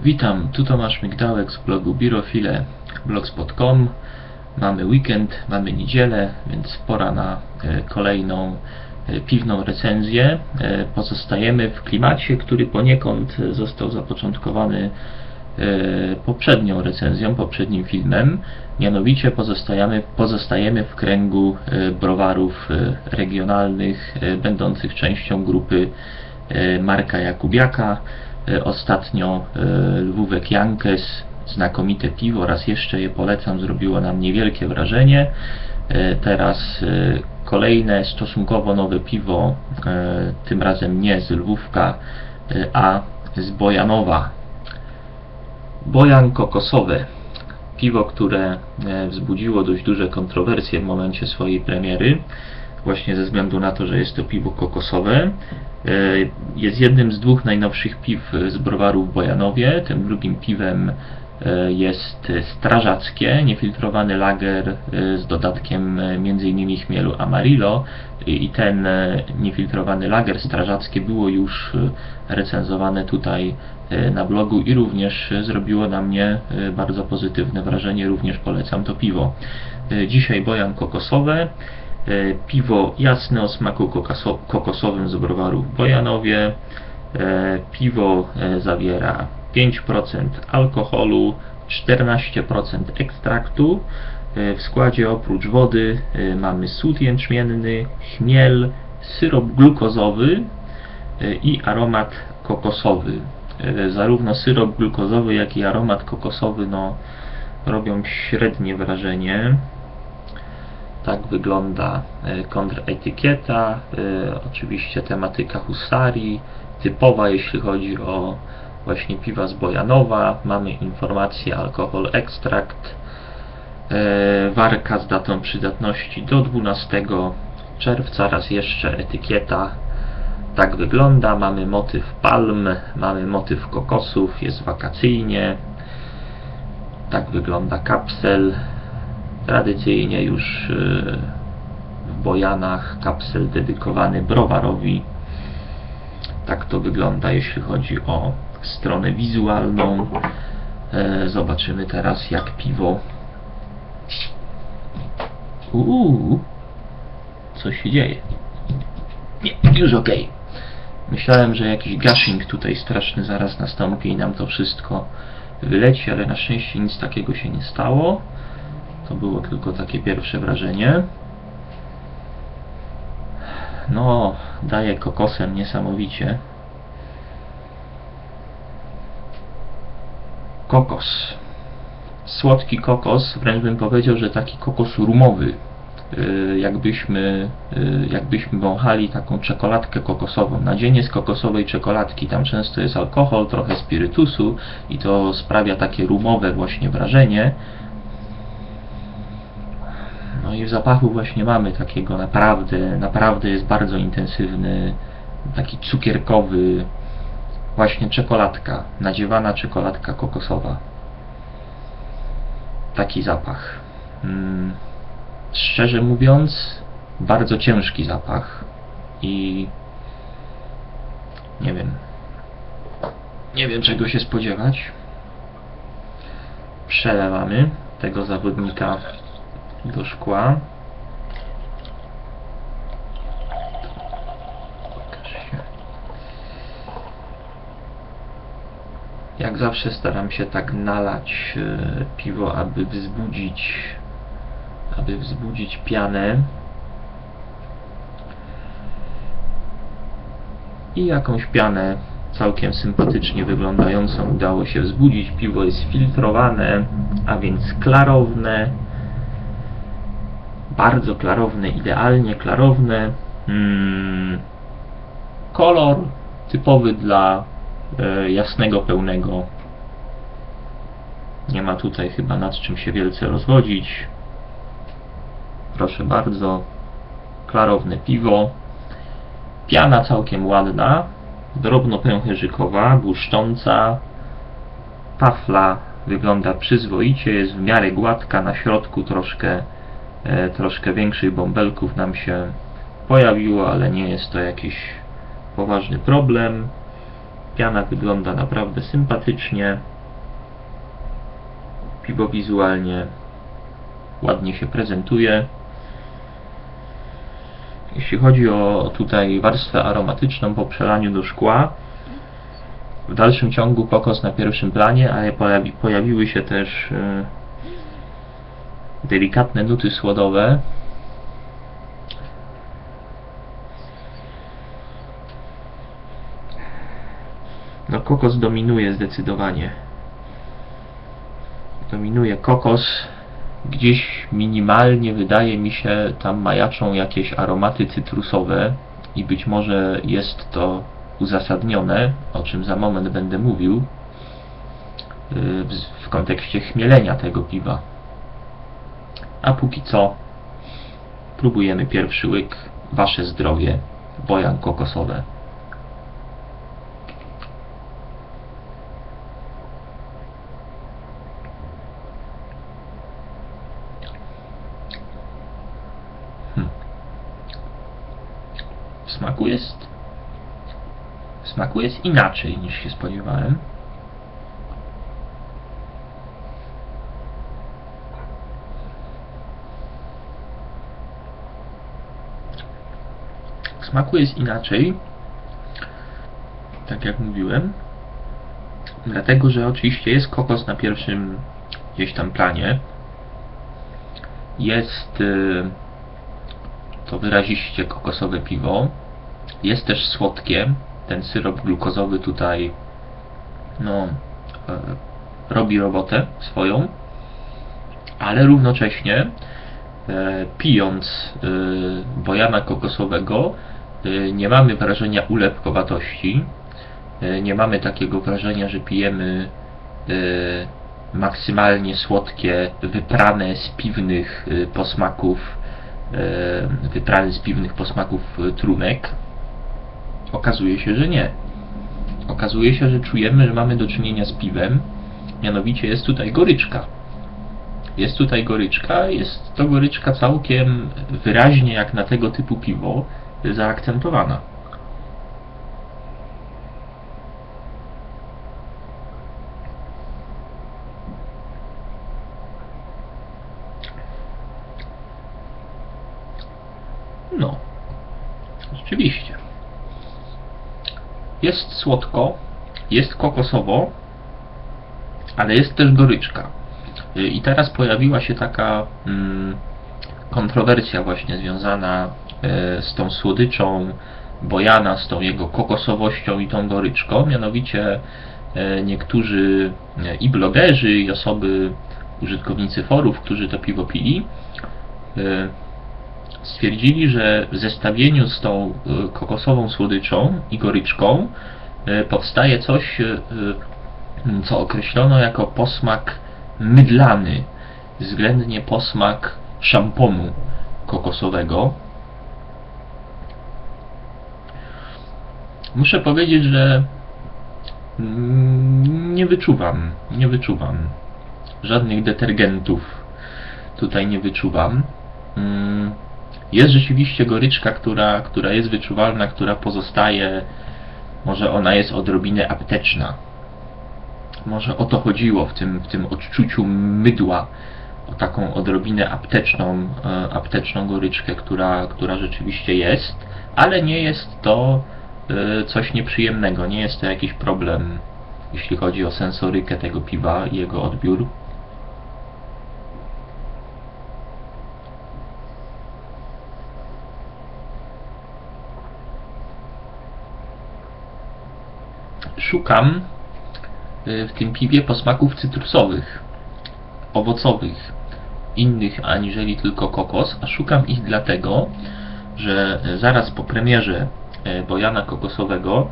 Witam, tu Tomasz Migdałek z blogu Birofile blogspot.com. Mamy weekend, mamy niedzielę, więc pora na e, kolejną e, piwną recenzję. E, Pozostajemy w klimacie, który poniekąd został zapoczątkowany poprzednią recenzją, poprzednim filmem. Mianowicie pozostajemy, pozostajemy w kręgu browarów regionalnych, będących częścią grupy Marka Jakubiaka. E, Ostatnio e, Lwówek Jankes, znakomite piwo, raz jeszcze je polecam, zrobiło nam niewielkie wrażenie. E, Teraz kolejne stosunkowo nowe piwo, tym razem nie z Lwówka, a z Bojanowa. Bojan kokosowe. Piwo, które wzbudziło dość duże kontrowersje w momencie swojej premiery, właśnie ze względu na to, że jest to piwo kokosowe. E, Jest jednym z dwóch najnowszych piw z browaru w Bojanowie. Tym drugim piwem e, jest strażackie, niefiltrowany lager e, z dodatkiem m.in. chmielu Amarillo i ten niefiltrowany lager strażackie było już recenzowane tutaj na blogu i również zrobiło na mnie bardzo pozytywne wrażenie, również polecam to piwo. Dzisiaj bojan kokosowe, piwo jasne o smaku kokoso- kokosowym z browaru w Bojanowie. E, Piwo e, zawiera 5% alkoholu, 14% ekstraktu. E, W składzie oprócz wody e, mamy sód jęczmienny, chmiel, syrop glukozowy e, i aromat kokosowy. E, Zarówno syrop glukozowy, jak i aromat kokosowy no, robią średnie wrażenie. Tak wygląda e, kontretykieta, e, oczywiście tematyka husarii, typowa jeśli chodzi o właśnie piwa z Bojanowa. Mamy informację alkohol ekstrakt, e, warka z datą przydatności do 12 czerwca, raz jeszcze etykieta. Tak wygląda, mamy motyw palm, mamy motyw kokosów, jest wakacyjnie. Tak wygląda kapsel. Tradycyjnie już e, w Bojanach kapsel dedykowany browarowi. Tak to wygląda, jeśli chodzi o stronę wizualną. E, Zobaczymy teraz, jak piwo. Uuu, co się dzieje? Nie, już ok. Myślałem, że jakiś gushing tutaj straszny zaraz nastąpi i nam to wszystko wyleci, ale na szczęście nic takiego się nie stało. To było tylko takie pierwsze wrażenie. No, daje kokosem niesamowicie. Kokos. Słodki kokos, wręcz bym powiedział, że taki kokos rumowy. Yy, Jakbyśmy, yy, jakbyśmy wąchali taką czekoladkę kokosową. Nadzienie z kokosowej czekoladki. Tam często jest alkohol, trochę spirytusu i to sprawia takie rumowe właśnie wrażenie. I w zapachu właśnie mamy takiego naprawdę, naprawdę jest bardzo intensywny, taki cukierkowy, właśnie czekoladka, nadziewana czekoladka kokosowa. Taki zapach. Mm, szczerze mówiąc, bardzo ciężki zapach i nie wiem, nie wiem czego się spodziewać. Przelewamy tego zawodnika do szkła. Jak zawsze staram się tak nalać e, piwo, aby wzbudzić aby wzbudzić pianę i jakąś pianę całkiem sympatycznie wyglądającą udało się wzbudzić. Piwo jest filtrowane, a więc klarowne, bardzo klarowne, idealnie klarowne. Mm, kolor typowy dla e, jasnego, pełnego. Nie ma tutaj chyba nad czym się wielce rozwodzić. Proszę bardzo, klarowne piwo. Piana całkiem ładna, drobno pęcherzykowa, błyszcząca. Tafla wygląda przyzwoicie, jest w miarę gładka, na środku troszkę, troszkę większych bąbelków nam się pojawiło, ale nie jest to jakiś poważny problem. Piana wygląda naprawdę sympatycznie. Piwo wizualnie ładnie się prezentuje. Jeśli chodzi o tutaj warstwę aromatyczną po przelaniu do szkła, w dalszym ciągu kokos na pierwszym planie, ale pojawi, pojawiły się też e, delikatne nuty słodowe. No kokos dominuje zdecydowanie. Dominuje kokos. Gdzieś minimalnie wydaje mi się tam majaczą jakieś aromaty cytrusowe i być może jest to uzasadnione, o czym za moment będę mówił, yy, w, w kontekście chmielenia tego piwa. A póki co próbujemy pierwszy łyk. Wasze zdrowie. Bojan kokosowe. Hmm. W smaku jest w smaku jest inaczej niż się spodziewałem. W smaku jest inaczej, tak jak mówiłem, dlatego, że oczywiście jest kokos na pierwszym gdzieś tam planie. Jest y, to wyraziście kokosowe piwo. Jest też słodkie. Ten syrop glukozowy tutaj no, e, robi robotę swoją, ale równocześnie e, pijąc e, bojana kokosowego nie mamy wrażenia ulepkowatości, e, nie mamy takiego wrażenia, że pijemy e, maksymalnie słodkie, wyprane z piwnych posmaków wyprane z piwnych posmaków trunek. Okazuje się, że nie. Okazuje się, że czujemy, że mamy do czynienia z piwem, mianowicie jest tutaj goryczka. Jest tutaj goryczka, jest to goryczka całkiem wyraźnie jak na tego typu piwo zaakcentowana. No, rzeczywiście. Jest słodko, jest kokosowo, ale jest też goryczka. I teraz pojawiła się taka mm, kontrowersja właśnie związana z tą słodyczą Bojana, z tą jego kokosowością i tą goryczką. Mianowicie e, niektórzy e, i blogerzy, i osoby, użytkownicy forów, którzy to piwo pili, e, stwierdzili, że w zestawieniu z tą e, kokosową słodyczą i goryczką e, powstaje coś, e, co określono jako posmak mydlany, względnie posmak szamponu kokosowego. Muszę powiedzieć, że mm, nie wyczuwam, nie wyczuwam żadnych detergentów tutaj nie wyczuwam. Mm, Jest rzeczywiście goryczka, która, która jest wyczuwalna, która pozostaje, może ona jest odrobinę apteczna. Może o to chodziło w tym, w tym odczuciu mydła, o taką odrobinę apteczną, e, apteczną goryczkę, która, która rzeczywiście jest, ale nie jest to coś nieprzyjemnego, nie jest to jakiś problem, jeśli chodzi o sensorykę tego piwa i jego odbiór. Szukam y, w tym piwie posmaków cytrusowych, owocowych, innych aniżeli tylko kokos, a szukam ich dlatego, że zaraz po premierze Bojana Kokosowego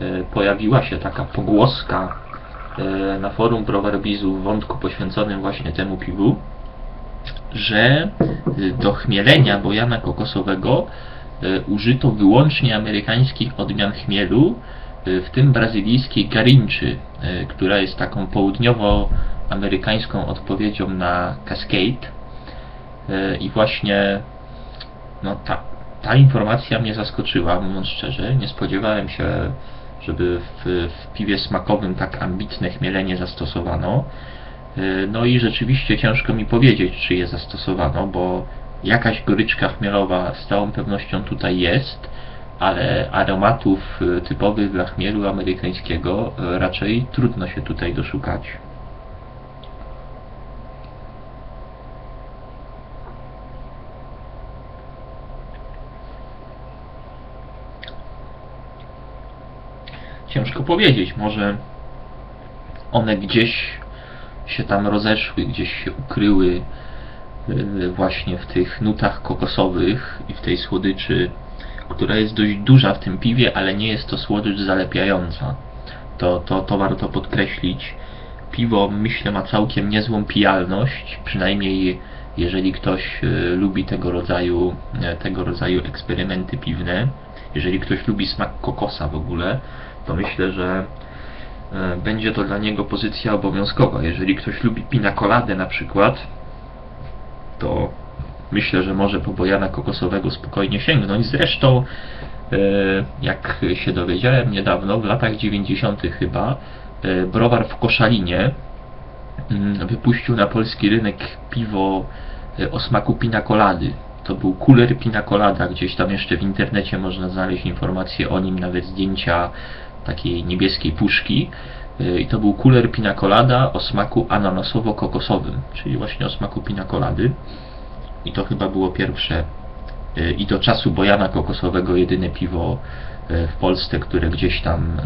e, pojawiła się taka pogłoska e, na forum Prowerbizu w wątku poświęconym właśnie temu piwu, że do chmielenia Bojana Kokosowego użyto wyłącznie amerykańskich odmian chmielu, w tym brazylijskiej garinczy, która jest taką południowoamerykańską odpowiedzią na Cascade. I właśnie no, ta, ta informacja mnie zaskoczyła, mówiąc szczerze. Nie spodziewałem się, żeby w, w piwie smakowym tak ambitne chmielenie zastosowano. Y, No i rzeczywiście ciężko mi powiedzieć, czy je zastosowano, bo jakaś goryczka chmielowa z całą pewnością tutaj jest, ale aromatów y, typowych dla chmielu amerykańskiego y, raczej trudno się tutaj doszukać. Ciężko powiedzieć, może one gdzieś się tam rozeszły, gdzieś się ukryły y, właśnie w tych nutach kokosowych i w tej słodyczy, która jest dość duża w tym piwie, ale nie jest to słodycz zalepiająca. To, to, to warto podkreślić. Piwo, myślę, ma całkiem niezłą pijalność, przynajmniej jeżeli ktoś y, lubi tego rodzaju, e, tego rodzaju eksperymenty piwne. Jeżeli ktoś lubi smak kokosa w ogóle, to myślę, że e, będzie to dla niego pozycja obowiązkowa. Jeżeli ktoś lubi pina coladę na przykład, to myślę, że może po bojana kokosowego spokojnie sięgnąć. Zresztą, e, jak się dowiedziałem niedawno, w latach 90. chyba, e, browar w Koszalinie mm, wypuścił na polski rynek piwo o smaku pina colady. To był kuler pina colada, gdzieś tam jeszcze w internecie można znaleźć informacje o nim, nawet zdjęcia takiej niebieskiej puszki. Y, I to był kuler pina colada o smaku ananasowo-kokosowym, czyli właśnie o smaku pina colady. I to chyba było pierwsze y, i do czasu bojana kokosowego jedyne piwo y, w Polsce, które gdzieś tam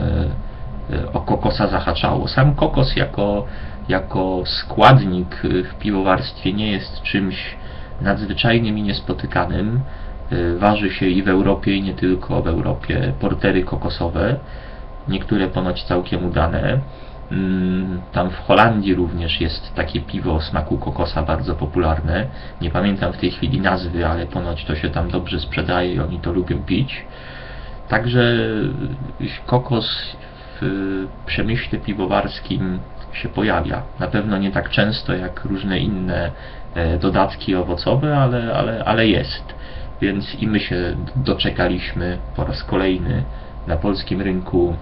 o kokosa zahaczało. Sam kokos jako, jako składnik w piwowarstwie nie jest czymś nadzwyczajnym i niespotykanym. Waży się i w Europie, i nie tylko w Europie portery kokosowe niektóre ponoć całkiem udane. Mm, Tam w Holandii również jest takie piwo o smaku kokosa bardzo popularne. Nie pamiętam w tej chwili nazwy, ale ponoć to się tam dobrze sprzedaje i oni to lubią pić. Także kokos w przemyśle piwowarskim się pojawia. Na pewno nie tak często jak różne inne e, dodatki owocowe, ale, ale, ale jest. Więc i my się doczekaliśmy po raz kolejny na polskim rynku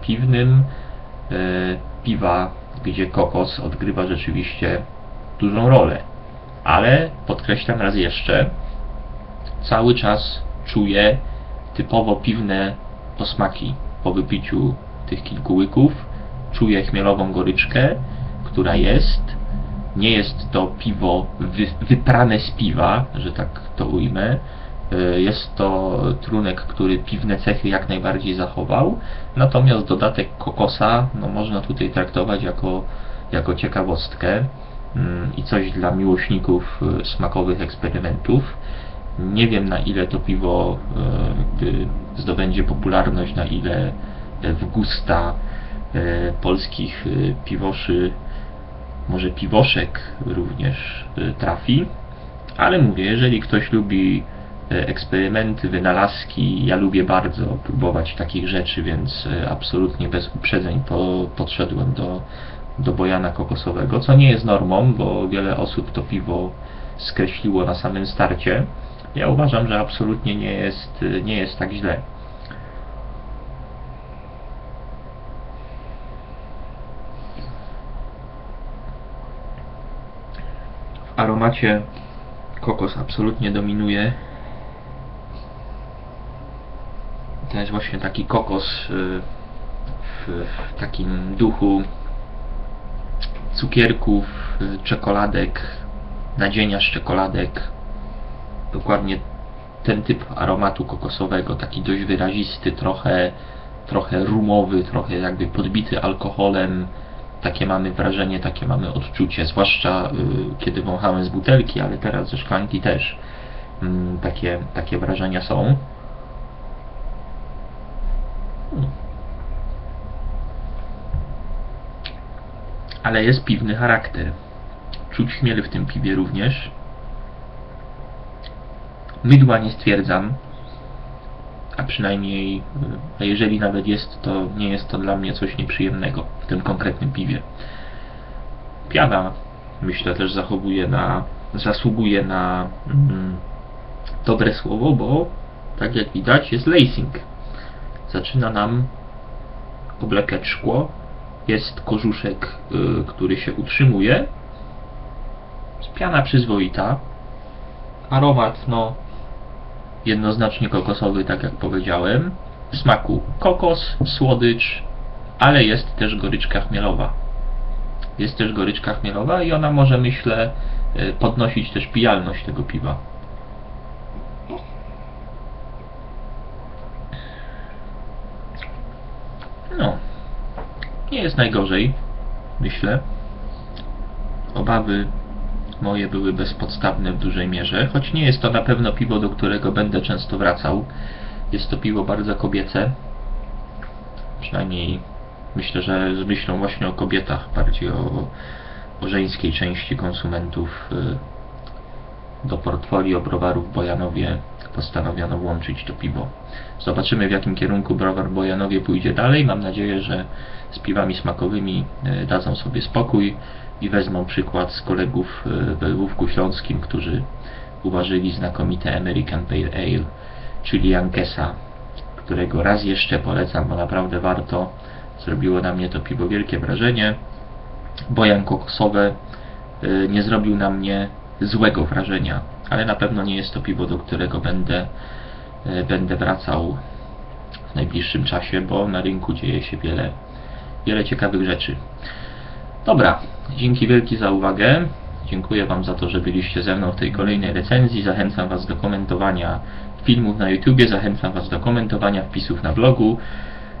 piwnym e, piwa, gdzie kokos odgrywa rzeczywiście dużą rolę. Ale podkreślam raz jeszcze, cały czas czuję typowo piwne posmaki po wypiciu tych kilku łyków. Czuję chmielową goryczkę, która jest. Nie jest to piwo wy, wyprane z piwa, że tak to ujmę. Y, Jest to trunek, który piwne cechy jak najbardziej zachował, natomiast dodatek kokosa no, można tutaj traktować jako, jako ciekawostkę mm, i coś dla miłośników y, smakowych eksperymentów. Nie wiem na ile to piwo y, gdy zdobędzie popularność, na ile y, w gusta y, polskich y, piwoszy, może piwoszek również y, trafi. Ale mówię, jeżeli ktoś lubi e, eksperymenty, wynalazki, ja lubię bardzo próbować takich rzeczy, więc e, absolutnie bez uprzedzeń po, podszedłem do, do bojana kokosowego, co nie jest normą, bo wiele osób to piwo skreśliło na samym starcie. Ja uważam, że absolutnie nie jest, e, nie jest tak źle. W aromacie kokos absolutnie dominuje. To jest właśnie taki kokos y, w, w takim duchu cukierków, y, czekoladek, nadzienia z czekoladek. Dokładnie ten typ aromatu kokosowego, taki dość wyrazisty, trochę, trochę rumowy, trochę jakby podbity alkoholem. Takie mamy wrażenie, takie mamy odczucie, zwłaszcza y, kiedy wąchamy z butelki, ale teraz ze szklanki też mm, takie, takie wrażenia są. Ale jest piwny charakter. Czuć chmiel w tym piwie również. Mydła nie stwierdzam, a przynajmniej, y, a jeżeli nawet jest, to nie jest to dla mnie coś nieprzyjemnego w tym konkretnym piwie. Piana, myślę, też zachowuje na, zasługuje na mm, dobre słowo, bo tak jak widać jest lacing. Zaczyna nam oblepiać szkło. Jest kożuszek, y, który się utrzymuje. Piana przyzwoita. Aromat, no, jednoznacznie kokosowy, tak jak powiedziałem. W smaku kokos, słodycz, ale jest też goryczka chmielowa. Jest też goryczka chmielowa i ona może, myślę, y, podnosić też pijalność tego piwa. No, nie jest najgorzej, myślę. Obawy moje były bezpodstawne w dużej mierze, choć nie jest to na pewno piwo, do którego będę często wracał. Jest to piwo bardzo kobiece. Przynajmniej myślę, że z myślą właśnie o kobietach, bardziej o, o żeńskiej części konsumentów y, do portfolio browarów Bojanowie postanowiono włączyć to piwo. Zobaczymy w jakim kierunku browar Bojanowie pójdzie dalej. Mam nadzieję, że z piwami smakowymi y, dadzą sobie spokój i wezmą przykład z kolegów we Lwówku Śląskim, którzy uważali znakomite American Pale Ale, czyli Jankesa, którego raz jeszcze polecam, bo naprawdę warto. Zrobiło na mnie to piwo wielkie wrażenie. Bojan kokosowe y, nie zrobił na mnie złego wrażenia, ale na pewno nie jest to piwo, do którego będę, y, będę wracał w najbliższym czasie, bo na rynku dzieje się wiele, wiele ciekawych rzeczy. Dobra, dzięki wielki za uwagę. Dziękuję Wam za to, że byliście ze mną w tej kolejnej recenzji. Zachęcam Was do komentowania filmów na YouTubie, zachęcam Was do komentowania wpisów na blogu.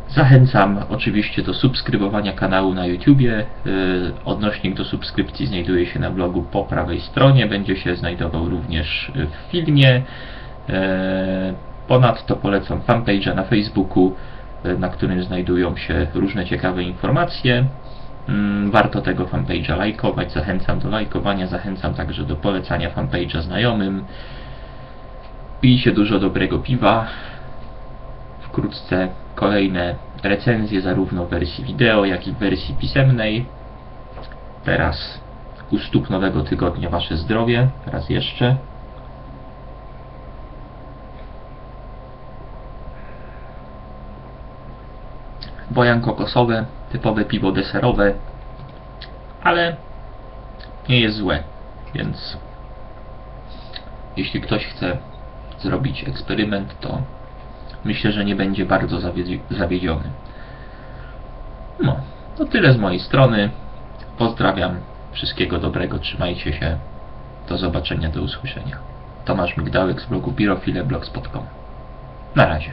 Zachęcam oczywiście do subskrybowania kanału na YouTubie. Yy, Odnośnik do subskrypcji znajduje się na blogu po prawej stronie. Będzie się znajdował również w filmie. Yy, Ponadto polecam fanpage'a na Facebooku, yy, na którym znajdują się różne ciekawe informacje. Mm, Warto tego fanpage'a lajkować. Zachęcam do lajkowania, zachęcam także do polecania fanpage'a znajomym. Pijcie dużo dobrego piwa. Wkrótce kolejne recenzje zarówno w wersji wideo, jak i w wersji pisemnej. Teraz u stóp nowego tygodnia Wasze zdrowie. Raz jeszcze. Bojan kokosowe, typowe piwo deserowe, ale nie jest złe, więc jeśli ktoś chce zrobić eksperyment, to myślę, że nie będzie bardzo zawiedzi- zawiedziony. No, to tyle z mojej strony. Pozdrawiam, wszystkiego dobrego, trzymajcie się. Do zobaczenia, do usłyszenia. Tomasz Migdałek z blogu birofile.blogspot.com Na razie.